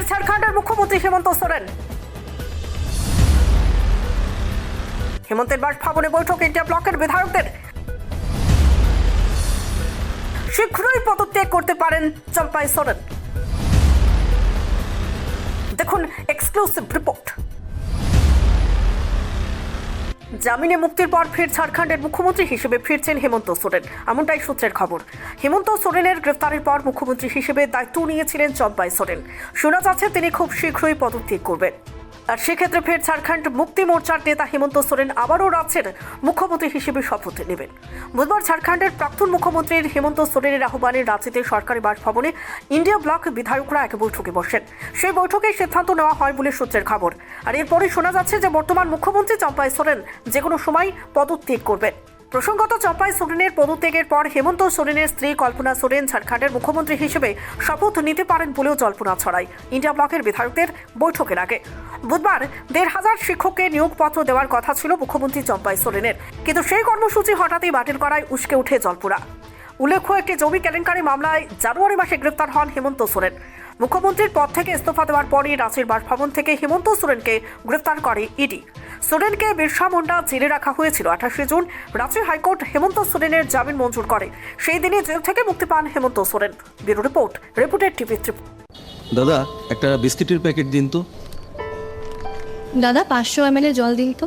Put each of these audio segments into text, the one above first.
ফের ঝাড়খণ্ডের মুখ্যমন্ত্রী হেমন্ত সোরেন। হেমন্তের বাসভবনে বৈঠক ইন্ডিয়া ব্লকের বিধায়কদের। শীঘ্রই পদত্যাগ করতে পারেন চম্পাই সোরেন। দেখুন এক্সক্লুসিভ রিপোর্ট। জামিনে মুক্তির পর ফের ঝাড়খণ্ডের মুখ্যমন্ত্রী হিসেবে ফিরছেন হেমন্ত সোরেন। এমনটাই সূত্রের খবর। হেমন্ত সোরেনের গ্রেফতারের পর মুখ্যমন্ত্রী হিসেবে দায়িত্ব নিয়েছিলেন চম্পাই সোরেন। শোনা যাচ্ছে তিনি খুব শীঘ্রই পদত্যাগ করবেন। আর সেক্ষেত্রে ফের ঝাড়খণ্ড মুক্তি মোর্চার নেতা হেমন্ত সোরেন আবারও রাজ্যের মুখ্যমন্ত্রী হিসেবে শপথ নেবেন। বুধবার ঝাড়খণ্ডের প্রাক্তন মুখ্যমন্ত্রীর হেমন্ত সোরেনের আহ্বানে রাঁচিতে সরকারি বাসভবনে ইন্ডিয়া ব্লক বিধায়করা এক বৈঠকে বসেন। সেই বৈঠকে সিদ্ধান্ত নেওয়া হয় বলে সূত্রের খবর। আর এরপরে শোনা যাচ্ছে যে বর্তমান মুখ্যমন্ত্রী চম্পাই সোরেন যে কোনো সময় পদত্যাগ করবেন। প্রসঙ্গত চম্পাই সোরেনের পদত্যাগের পর হেমন্ত সোরেনের স্ত্রী কল্পনা সোরেন ঝাড়খণ্ডের মুখ্যমন্ত্রী হিসেবে শপথ নিতে পারেন বলেও জল্পনা ছড়ায়। ইন্ডিয়া ব্লকের বিধায়কদের বৈঠকের আগে। বুধবার দেড় হাজার শিক্ষককে নিয়োগপত্র দেওয়ার কথা ছিল মুখ্যমন্ত্রী চম্পাই সোরেনের। কিন্তু সেই কর্মসূচি হঠাৎই বাতিল করায় উস্কে উঠে জলপুরা উল্লেখ্য, একটি জমি কেলেঙ্কারি মামলায় জানুয়ারি মাসে গ্রেপ্তার হন হেমন্ত সোরেন। মুখ্যমন্ত্রীর পদ থেকে ইস্তফা দেওয়ার পরই রাঁচির বাসভবন থেকে হেমন্ত সোরেনকে গ্রেফতার করে ইডি। সোরেনকে বিরসা মুন্ডা জেলে রাখা হয়েছিল আঠাশে June. Ranchi high court Hemant সোরেনের জামিন মঞ্জুর করে। সেই দিনই জেল থেকে মুক্তি পান Hemant Soren. Bureau report reported TV দাদা একটা বিস্কিটের প্যাকেট দিন তো। দাদা পাঁচশো এম জল দিন তো।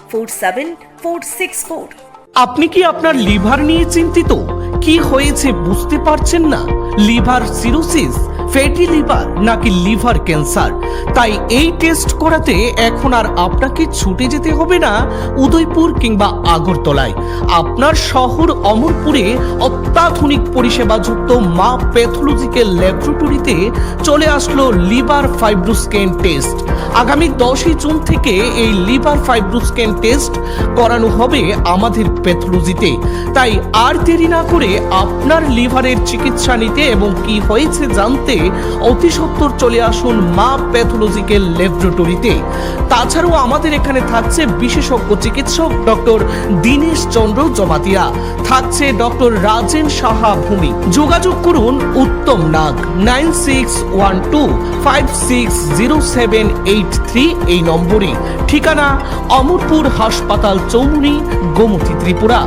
four seven six four আপনি কি আপনার লিভার নিয়ে চিন্তিত? কি হয়েছে বুঝতে পারছেন না? লিভার সিরোসিস, ফ্যাটি লিভার নাকি লিভার ক্যান্সার? তাই এই টেস্ট করাতে এখন আর আপনাকে ছুটে যেতে হবে না উদয়পুর কিংবা আগরতলায়। আপনার শহর অমরপুরে অত্যাধুনিক পরিষেবাযুক্ত মা প্যাথোলজিক্যাল ল্যাবরেটরিতে চলে আসলো লিভার ফাইব্রোস্ক্যান টেস্ট। আগামী দশই জুন থেকে এই লিভার ফাইব্রোস্ক্যান টেস্ট করানো হবে আমাদের প্যাথোলজিতে। তাই আর দেরি না করে আপনার লিভারের চিকিৎসা নিতে এবং কি হয়েছে জানতে অতি সত্বর চলে আসুন মা প্যাথোলজিক্যাল ল্যাবরেটরিতে। তাছাড়াও আমাদের এখানে থাকছে বিশেষজ্ঞ চিকিৎসক ডক্টর দীনেশ চন্দ্র জমাতিয়া, থাকছে ডক্টর রাজেন সাহা ভূমি। যোগাযোগ করুন Uttam Nag, nine six one two, five six zero seven three এই নম্বরে ঠিকানা অমরপুর হাসপাতাল চৌমুনি গোমতী ত্রিপুরা।